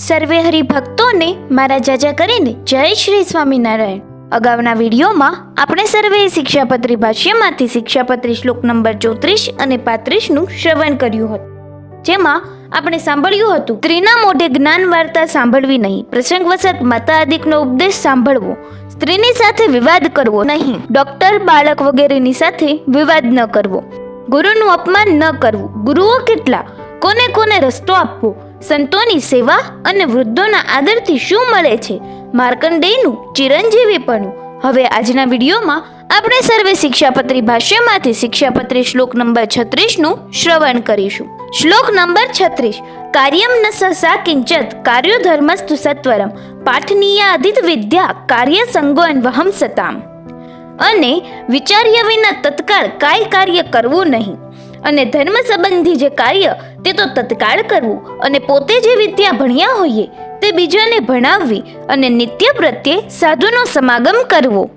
સર્વે હરિભક્તોને મારા જાજા કરીને જય શ્રી સ્વામિનારાયણ. અગાઉના વિડીયોમાં આપણે સર્વે શિક્ષાપત્રી ભાષ્યમાંથી શિક્ષાપત્રી શ્લોક નંબર ચોત્રીસ અને પાંત્રીસનું શ્રવણ કર્યું હતું. જેમાં આપણે સાંભળ્યું હતું, સ્ત્રીના મોઢે જ્ઞાન વાર્તા સાંભળવી નહીં. પ્રસંગવશત માતા આદિકનો ઉપદેશ સાંભળવો. સ્ત્રીની સાથે વિવાદ કરવો નહીં. ડોક્ટર, બાળક વગેરેની સાથે વિવાદ ન કરવો. ગુરુનું અપમાન ન કરવું. ગુરુઓ કેટલા? કોને કોને રસ્તો આપવો? સંતોની સેવા અને વૃદ્ધોના આદરથી શું મળે છે? માર્કંડેયનું ચિરંજીવીપણું. હવે આજના વિડીયોમાં આપણે સર્વે શિક્ષાપત્રી ભાષ્યમાંથી શિક્ષાપત્રી શ્લોક નંબર છત્રીસનું શ્રવણ કરીશું. શ્લોક નંબર છત્રીસ. કાર્યમ ન સસા કિંચત કાર્યો ધર્મસ્તુ સત્વરમ પાઠનીયા અધિત વિદ્યા કાર્ય સંગો વહમ સતામ અને વિચાર્ય વિના તત્કાળ કાંઈ કાર્ય કરવું નહીં. અને ધર્મ સંબંધી જે કાર્ય તે તો તત્કાળ કરવું અને પોતે જે વિદ્યા ભણ્યા હોઈએ તે બીજાને ભણાવવી અને નિત્ય પ્રત્યે સાધુનો સમાગમ કરવો.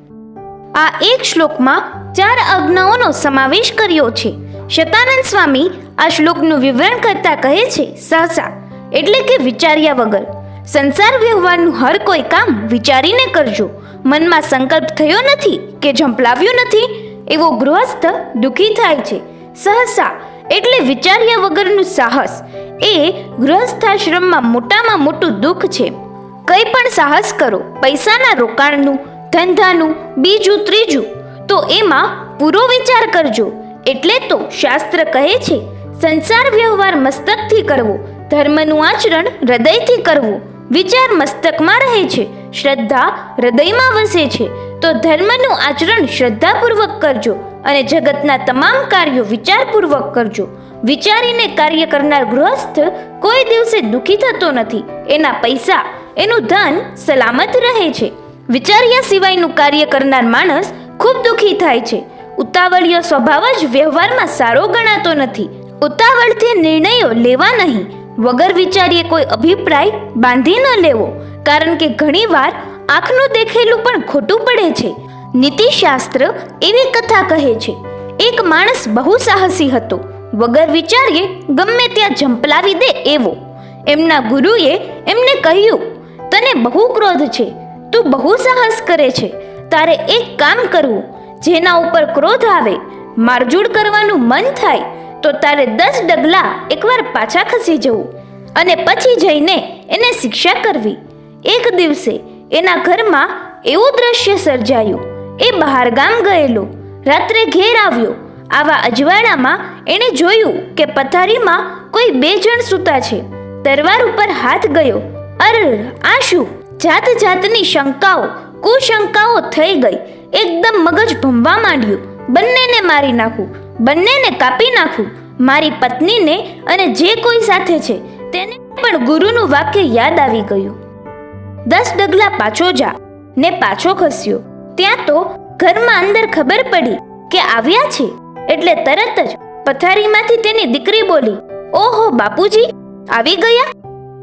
આ એક શ્લોકમાં ચાર આજ્ઞાઓનો સમાવેશ કર્યો છે. શતાનંદ સ્વામી આ શ્લોકનું વિવરણ કરતા કહે છે સહસા એટલે કે વિચાર્યા વગર. સંસાર વ્યવહારનું હર કોઈ કામ વિચારીને કરજો. મનમાં સંકલ્પ થયો નથી કે ઝંપલાવ્યું નથી, એવો ગૃહસ્થ દુઃખી થાય છે. સહસા એટલે વિચાર્યા વગરનું સાહસ એ ગૃહસ્થાશ્રમમાં મોટામાં મોટું દુઃખ છે. કંઈ પણ સાહસ કરો, પૈસાના રોકાણનું, ધંધાનું, બીજું, ત્રીજું, તો એમાં પૂરો વિચાર કરજો. એટલે તો શાસ્ત્ર કહે છે, સંસાર વ્યવહાર મસ્તકથી કરવો, ધર્મનું આચરણ હૃદયથી કરવું. વિચાર મસ્તકમાં રહે છે, શ્રદ્ધા હૃદયમાં વસે છે. તો ધર્મનું આચરણ શ્રદ્ધાપૂર્વક કરજો અને જગતના તમામ કાર્યો વિચારપૂર્વક કરજો. વિચારીને કાર્ય કરનાર ગૃહસ્થ કોઈ દિવસે દુઃખી થતો નથી. એના પૈસા, એનું ધન સલામત રહે છે. વિચાર્યા સિવાયનું કાર્ય કરનાર માણસ ખૂબ દુઃખી થાય છે. ઉતાવળિયો સ્વભાવ જ વ્યવહારમાં સારો ગણાતો નથી. ઉતાવળથી નિર્ણયો લેવા નહીં. વગર વિચારીએ કોઈ અભિપ્રાય બાંધી ન લેવો. કારણ કે ઘણીવાર આંખનું દેખેલું પણ ખોટું પડે છે. નીતિશાસ્ત્ર એવી કથા કહે છે, એક માણસ બહુ સાહસી હતો. વગર વિચારીએ ગમે ત્યાં ઝંપલાવી દે એવો. એમના ગુરુએ એમને કહ્યું, તને બહુ ક્રોધ છે. તું બહુ સાહસ કરે છે. તારે એક કામ કરવું. જેના ઉપર ક્રોધ આવે મારજૂડ કરવાનું મન થાય, તો તારે દસ ડગલા એકવાર પાછા ખસી જવું. અને પછી જઈને એને શિક્ષા કરવી. એક દિવસે એના ઘરમાં એવું દ્રશ્ય સર્જાયું. એ બહાર ગામ ગયેલો. રાત્રે ઘેર આવ્યો. આવા અજવાળામાં એણે જોયું કે પથારીમાં કોઈ બે જણ સૂતા છે. તરવાર ઉપર હાથ ગયો. અર આ શું? જાત જાતની શંકાઓ, કુશંકાઓ થઈ ગઈ. એકદમ મગજ ભમવા માંડ્યું. બંનેને મારી નાખું. બંનેને કાપી નાખું. મારી પત્નીને અને જે કોઈ સાથે છે. તેને પણ ગુરુનું વાક્ય યાદ આવી ગયું. દસ ડગલા પાછો જા. ને પાછો ખસ્યો. ત્યાં તો ઘરમાં અંદર ખબર પડી કે આવ્યા છે. એટલે તરત જ પથારીમાંથી તેની દીકરી બોલી, ઓહો, બાપુજી, આવી ગયા?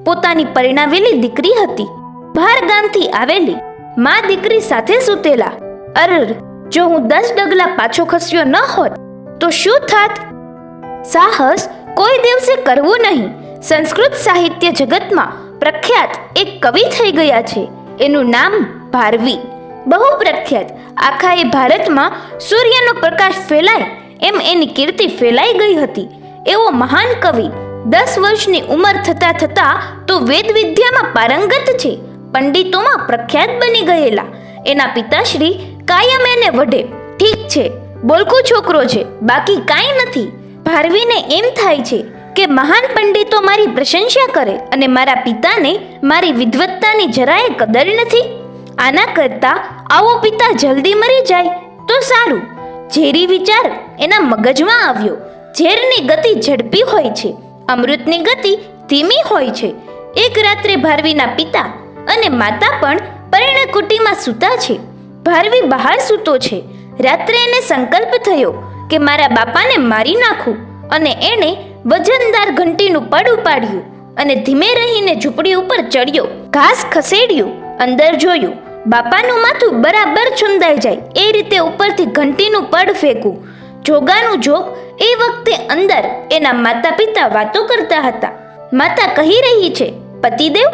પોતાની પરિણાવેલી દીકરી હતી. બહાર ગામથી આવેલી મા દીકરી સાથે સૂતેલા. અરર, જો હું દસ ડગલા પાછો ખસ્યો ન હોત, તો શું થાત? સાહસ કોઈ દિવસે કરવું નહીં. સંસ્કૃત સાહિત્ય જગતમાં પ્રખ્યાત એક કવિ થઈ ગયા છે. એનું નામ ભારવી. બહુ પ્રખ્યાત. આખા એ ભારતમાં સૂર્યનો પ્રકાશ ફેલાય એમ એની કીર્તિ ફેલાઈ ગઈ હતી. એવો મહાન કવિ દસ વર્ષની ઉંમર થતા થતા તો વેદ વિદ્યામાં પારંગત છે. પંડિતોમાં પ્રખ્યાત બની ગયેલા. એના પિતાશ્રી કાયમ એને વઢે. ઠીક છે, બોલકો છોકરો છે, બાકી કાંઈ નથી. ભારવીને એમ થાય છે કે મહાન પંડિતો મારી પ્રશંસા કરે અને મારા પિતાને મારી વિદ્વત્તાની જરાય કદર નથી. આના કરતા આવો પિતા જલ્દી મરી જાય તો સારું. ઝેરી વિચાર એના મગજમાં આવ્યો. ઝેરની ગતિ ઝડપી હોય છે. અમૃતની ગતિ ધીમી હોય છે. એક રાત્રે ભારવીના પિતા અને માતા પણ પરિણ કુટીમાં સૂતા છે. ભારવી બહાર સૂતો છે. રાત્રે એને સંકલ્પ થયો કે મારા બાપાને મારી નાખું અને એણે વજનદાર ઘંટીનું પડ ઉપાડ્યું અને ધીમે રહીને ઝૂંપડી ઉપર ચડ્યો. ઘાસ ખસેડ્યું, અંદર જોયું, બાપાનું માથું બરાબર છુંદાઈ જાય એ રીતે ઉપરથી ઘંટીનું પડ ફેંકું જોગાનું જોગ એ વખતે અંદર એના માતા પિતા વાતો કરતા હતા. માતા કહી રહી છે, પતિદેવ,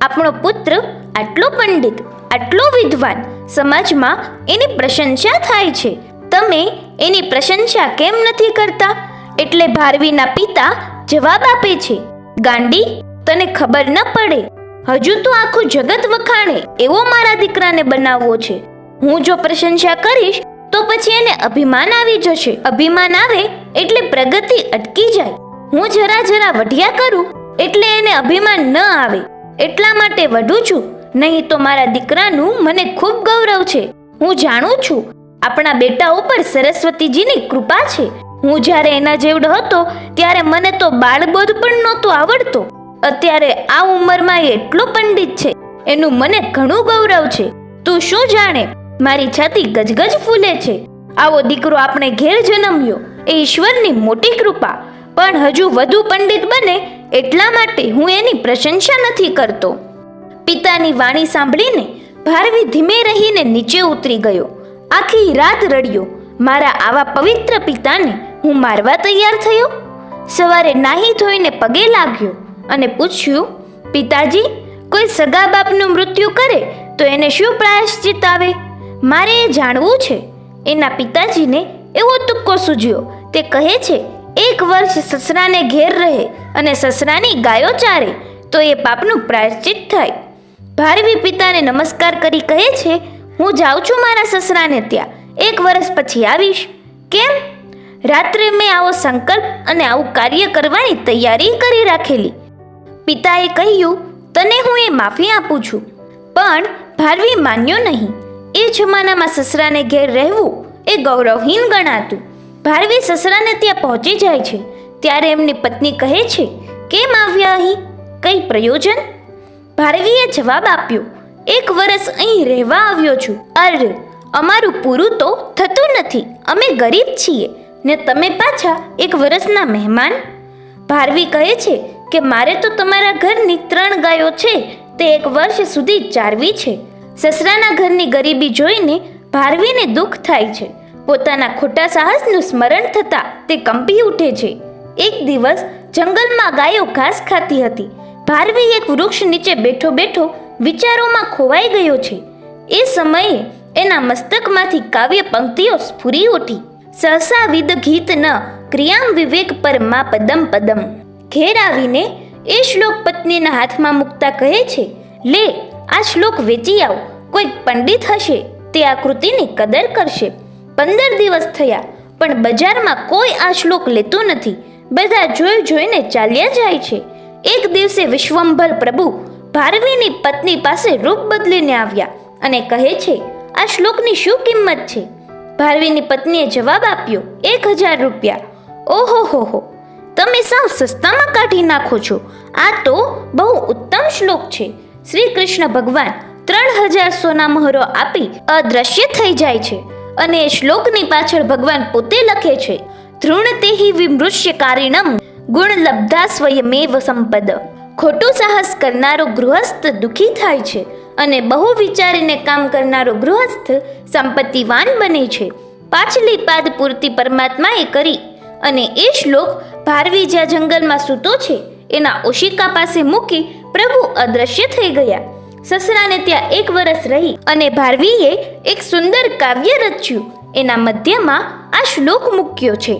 આપણો પુત્ર આટલો પંડિત, આટલો વિદ્વાન સમાજમાં એની પ્રશંસા થાય છે. તમે એની પ્રશંસા કેમ નથી કરતા? એટલે ભારવીના પિતા જવાબ આપે છે, ગાંડી, તને ખબર ન પડે. હજુ તો આખું જગત વખાણે એવો મારા દીકરાને બનાવવો છે. હું જો પ્રશંસા કરીશ, તો પછી એને અભિમાન આવી જશે. અભિમાન આવે એટલે પ્રગતિ અટકી જાય. હું જરા જરા વઢિયા કરું, એટલે એને અભિમાન ન આવે. એટલા માટે વઢું છું, નહીં તો મારા દીકરાનું મને ખૂબ ગૌરવ છે. હું જાણું છું, આપણા બેટા ઉપર સરસ્વતીજીની કૃપા છે. હું જ્યારે એના જેવડો હતો, ત્યારે મને તો બાળબોધ પણ નહોતો આવડતો. અત્યારે આ ઉંમરમાં એટલો પંડિત છે, એનું મને ઘણું ગૌરવ છે. તું શું જાણે, મારી છાતી ગજગજ ફૂલે છે. આવો દીકરો આપણે ઘેર જન્મ્યો, એ ઈશ્વરની મોટી કૃપા. પણ હજુ વધુ પંડિત બને, એટલા માટે હું એની પ્રશંસા નથી કરતો. પિતાની વાણી સાંભળીને ભારવી ધીમે રહીને નીચે ઉતરી ગયો. આખી રાત રડ્યો. મારા આવા પવિત્ર પિતાને હું મારવા તૈયાર થયો? સવારે નાહી ધોઈને પગે લાગ્યો અને પૂછ્યું, પિતાજી, કોઈ સગા બાપનું મૃત્યુ કરે તો એને શું પ્રાયશ્ચિત આવે મારે એ જાણવું છે. એના પિતાજીને એવો તુક્કો સૂજ્યો તે કહે છે, એક વર્ષ સસરાને ઘેર રહે અને સસરાની ગાયો ચારે તો એ પાપનું પ્રાયશ્ચિત થાય. ભારવી પિતાને નમસ્કાર કરી કહે છે, હું જાઉં છું મારા સસરાને ત્યાં. એક વર્ષ પછી આવીશ. કેમ? રાત્રે મેં આવો સંકલ્પ અને આવું કાર્ય કરવાની તૈયારી કરી રાખેલી. પિતાએ કહ્યું, તને હું એ માફી આપું છું. પણ ભારવી માન્યો નહીં. એ જમાનામાં સસરાને ઘેર રહેવું એ ગૌરવહીન ગણાતું. ભારવી સસરાને ત્યાં પહોંચી જાય છે. ત્યારે એમની પત્ની કહે છે, કેમ આવ્યા અહીં? કઈ પ્રયોજન? ભારવીએ જવાબ આપ્યો, એક વર્ષ અહીં રહેવા આવ્યો છું. અરે, અમારું પૂરું તો થતું નથી. અમે ગરીબ છીએ. ને તમે પાછા એક વર્ષના મહેમાન? ભારવી કહે છે કે મારે તો તમારા ઘરની ત્રણ ગાયો છે, તે એક વર્ષ સુધી ચારવી છે. સસરાના ઘરની ગરીબી જોઈને ભારવીને દુઃખ થાય છે. પોતાના ખોટા સાહસનું સ્મરણ થતાં તે કંપી ઉઠે છે. એક દિવસ જંગલમાં ગાયો ઘાસ ખાતી હતી. ભારવી એક વૃક્ષ નીચે બેઠો બેઠો વિચારોમાં ખોવાઈ ગયો છે. એ સમયે એના મસ્તકમાંથી કાવ્ય પંક્તિઓ સ્ફુરી ઉઠી. સહસા વિદ ગીત ન, ક્રિયામ વિવેક પર મા પદમ પદમ. ઘેર આવીને એ શ્લોક પત્નીના હાથમાં મૂકતા કહે છે, લે, આ શ્લોક વેચી આવ, કોઈક પંડિત હશે, તે આ કૃતિની કદર કરશે. પંદર દિવસ થયા, પણ બજારમાં કોઈ આ શ્લોક લેતું નથી. બધા જોઈ જોઈને ચાલ્યા જાય છે. એક દિવસે વિશ્વંભર પ્રભુ ભારવીની પત્ની પાસે રૂપ બદલીને આવ્યા અને કહે છે, આ શ્લોકની શું કિંમત છે? ભારવીની પત્નીએ જવાબ આપ્યો, એક હજાર રૂપિયા. ઓહો, હો તમે સાવ સસ્તામાં કાઢી નાખો છો. આ તો બહુ ઉત્તમ શ્લોક છે. શ્રી કૃષ્ણ ભગવાન ત્રણ હજાર સોના મહોરો આપી અદ્રશ્ય થઈ જાય છે અને એ શ્લોકની પાછળ ભગવાન પોતે લખે છે ધૃણતેહી ગુણ લબ્ધા સ્વયમેવ સંપદ. ખોટું સાહસ કરનારો ગૃહસ્થ દુઃખી થાય છે. અને બહુ વિચારીને કામ કરનારો ગૃહસ્થ સંપત્તિવાન બને છે. પાછલી પાદ પૂર્તિ પરમાત્માએ કરી અને એ શ્લોક ભારવી જ્યાં જંગલમાં સૂતો છે, એના ઓશિકા પાસે મૂકી પ્રભુ અદ્રશ્ય થઈ ગયા. સસરાને ત્યાં એક વર્ષ રહી અને ભારવીએ એક સુંદર કાવ્ય રચ્યું. એના મધ્યમાં આ શ્લોક મૂક્યો છે.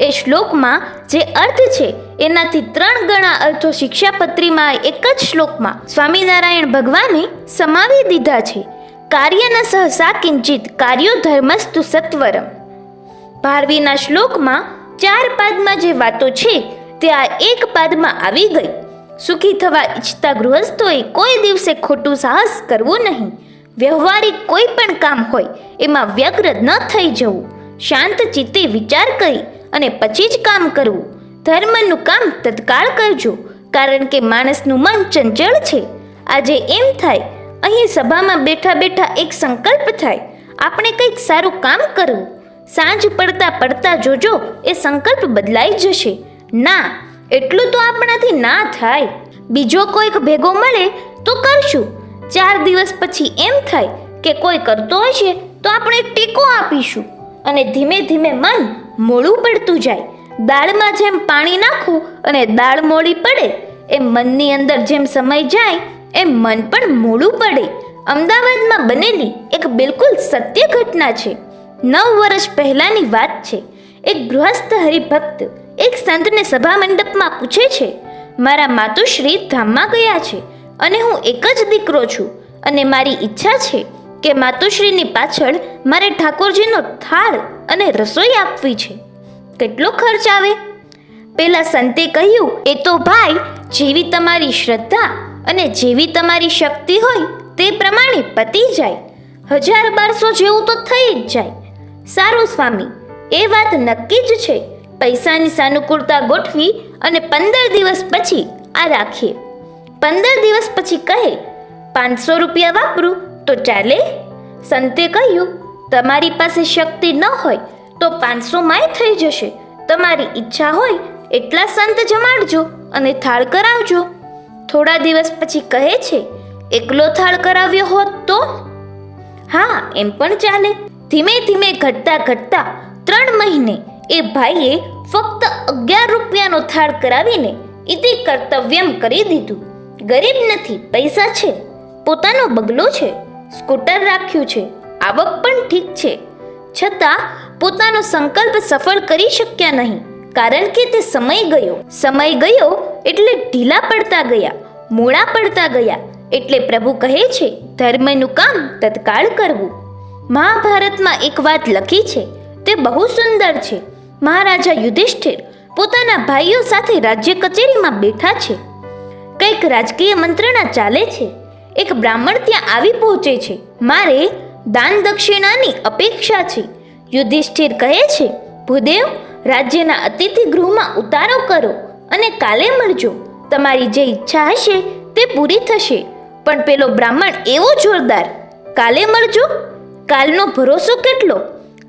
એ શ્લોકમાં જે અર્થ છે એનાથી ત્રણ ગણા અર્થો શિક્ષાપત્રીમાં એક જ શ્લોકમાં સ્વામિનારાયણ ભગવાને સમાવી દીધા છે. કાર્યના સહસા કિંચિત કાર્યો ધર્મસ્તુ સત્વરમ. ભારવીના શ્લોકમાં ચાર પાદમાં જે વાતો છે, તે આ એક પાદમાં આવી ગઈ. સુખી થવા ઈચ્છતા ગૃહસ્થોએ કોઈ દિવસે ખોટું સાહસ કરવું નહીં. વ્યવહારિક કોઈ પણ કામ હોય, એમાં વ્યગ્ર ન થઈ જવું. શાંત ચિત્તે વિચાર કરી અને પછી જ કામ કરવું. ધર્મનું કામ તત્કાળ કરજો, કારણ કે માણસનું મન ચંચળ છે. આજે એમ થાય, અહીં સભામાં બેઠા બેઠા એક સંકલ્પ થાય, આપણે કંઈક સારું કામ કરવું. સાંજ પડતા પડતા જોજો, એ સંકલ્પ બદલાઈ જશે. ના, એટલું તો આપણાથી ના થાય. બીજો કોઈક ભેગો મળે, તો કરશું. ચાર દિવસ પછી એમ થાય કે કોઈ કરતો હશે તો આપણે ટેકો આપીશું. અને ધીમે ધીમે મન મોડું પડતું જાય. દાળમાં જેમ પાણી નાખવું અને દાળ મોડી પડે, એમ મનની અંદર જેમ સમય જાય, એમ મન પણ મોડું પડે. અમદાવાદમાં બનેલી એક બિલકુલ સત્ય ઘટના છે. નવ વર્ષ પહેલાંની વાત છે. એક ગૃહસ્થ હરિભક્ત એક સંતને સભા મંડપમાં પૂછે છે, મારા માતુશ્રી ધામમાં ગયા છે અને હું એક જ દીકરો છું અને મારી ઈચ્છા છે કે માતુશ્રીની પાછળ મારે ઠાકોરજીનો થાળ અને રસોઈ આપવી છે. કેટલો ખર્ચ આવે? પેલા સંતે કહ્યું, એ તો ભાઈ, જેવી તમારી શ્રદ્ધા અને જેવી તમારી શક્તિ હોય તે પ્રમાણે પતી જાય. હજાર બારસો જેવું તો થઈ જ જાય. સારું સ્વામી, એ વાત નક્કી જ છે. પૈસાની સાનુકૂળતા ગોઠવી અને પંદર દિવસ પછી આ રાખીએ. પંદર દિવસ પછી કહે, પાંચસો રૂપિયા વાપરું તો ચાલે? સંતે કહ્યું, તમારી પાસે શક્તિ ન હોય તો પાંચસોમાંય થઈ જશે. તમારી ઈચ્છા હોય એટલા સંત જમાડજો અને થાળ કરાવજો. થોડા દિવસ પછી કહે છે, એકલો થાળ કરાવ્યો હોત તો? હા, એમ પણ ચાલે. ધીમે ધીમે ઘટતા ઘટતા ત્રણ મહિને એ ભાઈએ ફક્ત અગિયાર રૂપિયાનો થાળ કરાવીને ઇતિ કર્તવ્યમ કરી દીધું. ગરીબ નથી, પૈસા છે. પોતાનો બગલો છે. સ્કૂટર રાખ્યું છે. આવક પણ ઠીક છે. છતાં પોતાનો સંકલ્પ સફળ કરી શક્યા નહીં. કારણ કે તે સમય ગયો. સમય ગયો એટલે ઢીલા પડતા ગયા, મોડા પડતા ગયા. એટલે પ્રભુ કહે છે, ધર્મનું કામ તત્કાળ કરવું. મહાભારતમાં એક વાત લખી છે, તે બહુ સુંદર છે. મહારાજા યુધિષ્ઠિર પોતાના ભાઈઓ સાથે રાજ્ય કચેરીમાં બેઠા છે. કંઈક રાજકીય મંત્રણા ચાલે છે. એક બ્રાહ્મણ ત્યાં આવી પહોંચે છે. મારે દાન દક્ષિણાની અપેક્ષા છે. યુધિષ્ઠિર કહે છે, ભૂદેવ, રાજ્યના અતિથિ ગૃહમાં ઉતારો કરો અને કાલે મળજો. તમારી જે ઈચ્છા હશે તે પૂરી થશે. પણ પેલો બ્રાહ્મણ એવો જોરદાર, કાલે મળજો? કાલનો ભરોસો કેટલો?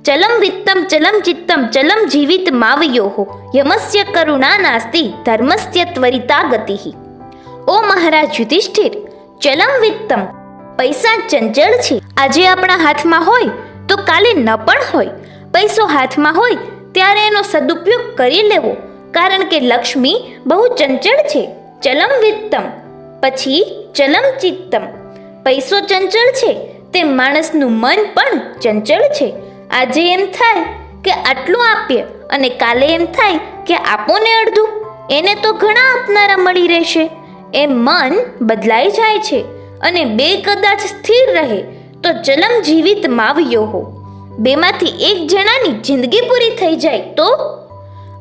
ચલમ વિત્તમ, ચલમ ચિત્તમ, ચલમ જીવિત માવયો. યમસ્ય કરુણા નાસ્તિ, ધર્મસ્ય ત્વરિતા ગતિ. ઓ મહારાજ યુધિષ્ઠિર, ચલમ વિત્તમ, પૈસા ચંચળ છે. આજે આપણા હાથમાં હોય તો કાલે ન પણ હોય. પૈસો હાથમાં હોય ત્યારે એનો સદુપયોગ કરી લેવો. કારણ કે લક્ષ્મી બહુ ચંચળ છે. ચલમ વિત્તમ. પછી ચલમ ચિત્તમ. પૈસો ચંચળ છે તે માણસનું મન પણ ચંચળ છે. આજે એમ થાય કે આટલું આપીએ અને કાલે એમ થાય કે આપો ને અડધું. એને તો ઘણા આપનારા મળી રહેશે. એ મન બદલાઈ જાય છે અને બે કદાચ સ્થિર રહે. તો ચલમ જીવિત માવ્યો હો. બેમાંથી એક જણાની જિંદગી પૂરી થઈ જાય તો?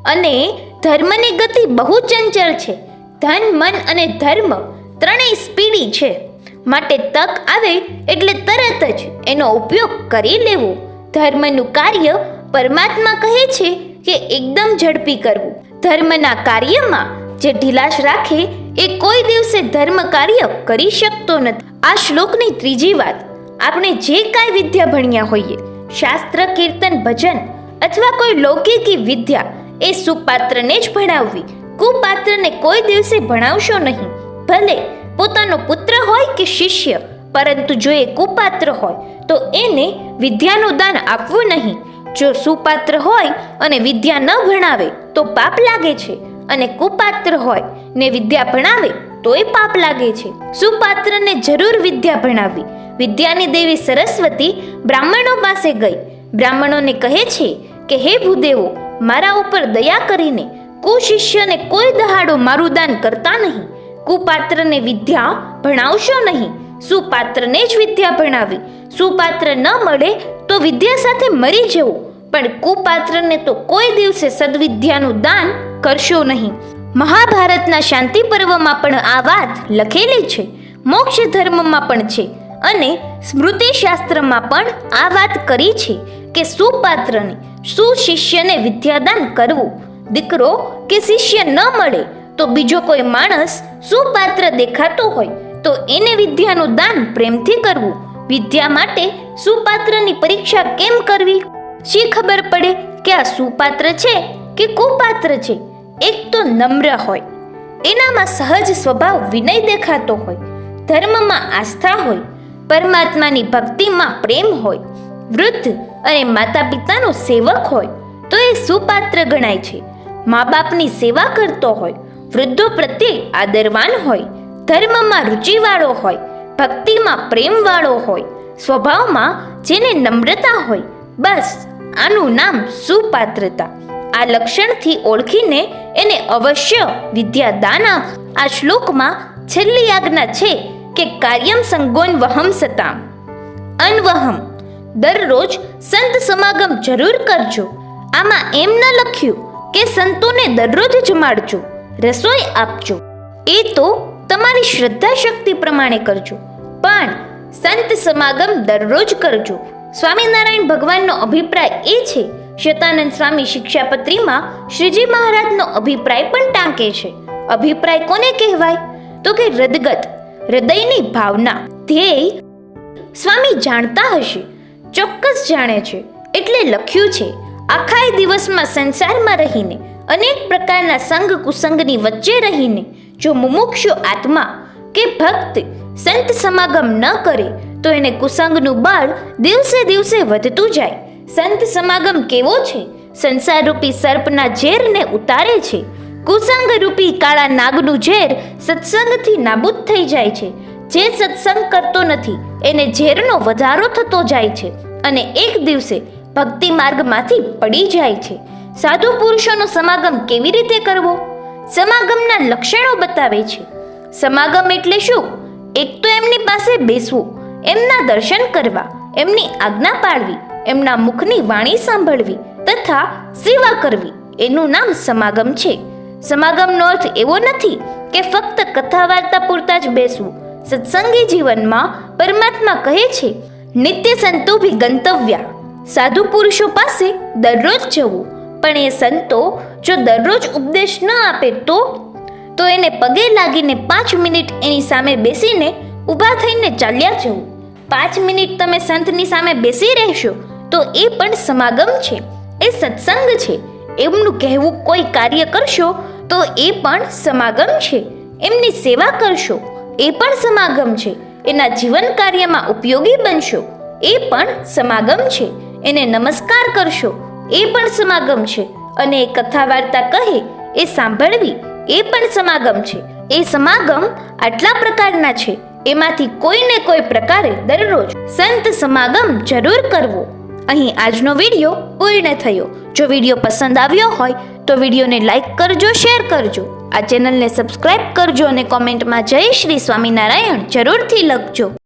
અને ધર્મની ગતિ બહુ ચંચળ છે. ધન, મન અને ધર્મ ત્રણેય સ્પીડી છે. માટે તક આવે એટલે તરત જ એનો ઉપયોગ કરી લેવો. ધર્મનું કાર્ય પરમાત્મા કહે છે કે એકદમ ઝડપી કરવું. ધર્મના કાર્યમાં જે ઢીલાશ રાખે એ કોઈ દિવસે ધર્મ કાર્ય કરી શકતો નથી. આ શ્લોકની ત્રીજી વાત. આપણે જે કાંઈ વિદ્યા ભણ્યા હોઈએ, શાસ્ત્ર, કીર્તન, ભજન અથવા કોઈ લૌકિકી વિદ્યા, એ સુપાત્રને જ ભણાવવી. કુપાત્રને કોઈ દિવસે ભણાવશો નહીં. ભલે પોતાનો પુત્ર હોય કે શિષ્ય, પરંતુ જો એ કુપાત્ર હોય, તો એને વિદ્યાનું દાન આપવું નહીં. જો સુપાત્ર હોય અને વિદ્યા ન ભણાવે, તો પાપ લાગે છે. અને કુપાત્ર હોય ને વિદ્યા ભણાવે તોય પાપ લાગે છે. સુપાત્રને જરૂર વિદ્યા ભણાવી. વિદ્યાની દેવી સરસ્વતી બ્રાહ્મણો પાસે ગઈ. બ્રાહ્મણોને કહે છે કે, હે ભૂદેવો, મારા ઉપર દયા કરીને કુશિષ્યને કોઈ દહાડો મારું દાન કરતા નહીં. કુપાત્રને વિદ્યા ભણાવશો નહીં. સુપાત્રને જ વિદ્યા ભણાવી. સુપાત્ર ન મળે તો વિદ્યા સાથે મરી જવું. પણ કુપાત્રને તો કોઈ દિવસે સદવિદ્યાનું દાન કરશો નહીં. મહાભારતના શાંતિ પર્વમાં પણ આ વાત લખેલી છે. મોક્ષ ધર્મમાં પણ છે અને સ્મૃતિ શાસ્ત્રમાં પણ આ વાત કરી છે કે સુપાત્રને, સુશિષ્યને વિદ્યાદાન કરવું. દીકરો કે શિષ્ય ન મળે તો બીજો કોઈ માણસ સુપાત્ર દેખાતો હોય તો એને વિદ્યાનું દાન પ્રેમથી કરવું. વિદ્યા માટે સુપાત્રની પરીક્ષા કેમ કરવી? શી ખબર પડે કે આ સુપાત્ર છે કે કુપાત્ર છે? એક તો નમ્ર હોય, એનામાં સહજ સ્વભાવ વિનય દેખાતો હોય, ધર્મમાં આસ્થા હોય, પરમાત્માની ભક્તિમાં પ્રેમ હોય, વૃદ્ધ અને માતા પિતાનો સેવક હોય, તો એ સુપાત્ર ગણાય છે. મા બાપની સેવા કરતો હોય, વૃદ્ધો પ્રત્યે આદરવાન હોય, ધર્મમાં રુચિવાળો હોય, ભક્તિમાં પ્રેમવાળો હોય, સ્વભાવમાં જેને નમ્રતા હોય, બસ આનું નામ સુપાત્રતા. આ લક્ષણથી ઓળખીને એને અવશ્ય વિદ્યાદાન આ શ્લોકમાં છેલ્લી આજ્ઞા છે કે કાર્યમ સંગોન વહમ સતામ. અનવહમ. દરરોજ સંત સમાગમ જરૂર કરજો. આમાં એમ ન લખ્યું કે સંતોને દરરોજ જમાડજો. રસોઈ આપજો. એ તો તમારી શ્રદ્ધા શક્તિ પ્રમાણે કરજો. પણ સંત સમાગમ દરરોજ કરજો. સ્વામિનારાયણ ભગવાનનો અભિપ્રાય એ છે શતાનંદ સ્વામી શિક્ષાપત્રીમાં શ્રીજી મહારાજનો અભિપ્રાય પણ ટાંકે છે. અભિપ્રાય કોને કહેવાય? તો કે હૃદગત, હૃદયની ભાવના. ધ્યેય સ્વામી જાણતા હશે, ચોક્કસ જાણે છે. એટલે લખ્યું છે, આખા દિવસમાં સંસારમાં રહીને, અનેક પ્રકારના સંગ કુસંગની વચ્ચે રહીને, જો મુમુક્ષુ આત્મા કે ભક્ત સંત સમાગમ ન કરે, તો એને કુસંગનું બાળ દિવસે દિવસે વધતું જાય. સંત સમાગમ કેવો છે? સંસારરૂપી સર્પના ઝેરને ઉતારે છે. કુસંગ રૂપી કાળા નાગનું ઝેર સત્સંગથી નાબૂદ થઈ જાય છે. જે સત્સંગ કરતો નથી, એને ઝેરનો વધારો થતો જાય છે અને એક દિવસે ભક્તિ માર્ગમાંથી પડી જાય છે. સાધુ પુરુષોનો સમાગમ કેવી રીતે કરવો? સમાગમના લક્ષણો બતાવે છે. સમાગમ એટલે શું? એક તો એમની પાસે બેસવું, એમના દર્શન કરવા, એમની આજ્ઞા પાળવી એમના મુખની વાણી સાંભળવી તથા સેવા કરવી. એનું નામ સમાગમ છે. સમાગમનો અર્થ એવો નથી કે ફક્ત કથા વાર્તા પૂરતા જ બેસવું. સત્સંગી જીવનમાં પરમાત્મા કહે છે, નિત્ય સંતોભી ગંતવ્યા. સાધુ પુરુષો પાસે દરરોજ જવું. પણ એ સંતો જો દરરોજ ઉપદેશ ન આપે તો તો એને પગે લાગીને પાંચ મિનિટ એની સામે બેસીને ઊભા થઈને ચાલ્યા જવું. પાંચ મિનિટ તમે સંતની સામે બેસી રહેશો તો એ પણ સમાગમ છે, એ સત્સંગ છે. એમનું કહેવું કોઈ કાર્ય કરશો તો એ પણ સમાગમ છે. એમની સેવા કરશો, એ પણ સમાગમ છે. એના જીવન કાર્યમાં ઉપયોગી બનશો, એ પણ સમાગમ છે. એને નમસ્કાર કરશો, એ પણ સમાગમ છે. અને એ કથા વાર્તા કહે, એ સાંભળવી, એ પણ સમાગમ છે. એ સમાગમ આટલા પ્રકારના છે. એમાંથી કોઈને કોઈ પ્રકારે દરરોજ સંત સમાગમ જરૂર કરવો. અહીં આજનો વીડિયો પૂર્ણ થયો. જો વીડિયો પસંદ આવ્યો હોય તો વિડીયોને લાઈક કરજો, શેર કરજો. આ ચેનલને સબસ્ક્રાઇબ કરજો અને કોમેન્ટમાં જય શ્રી સ્વામિનારાયણ જરૂરથી લખજો.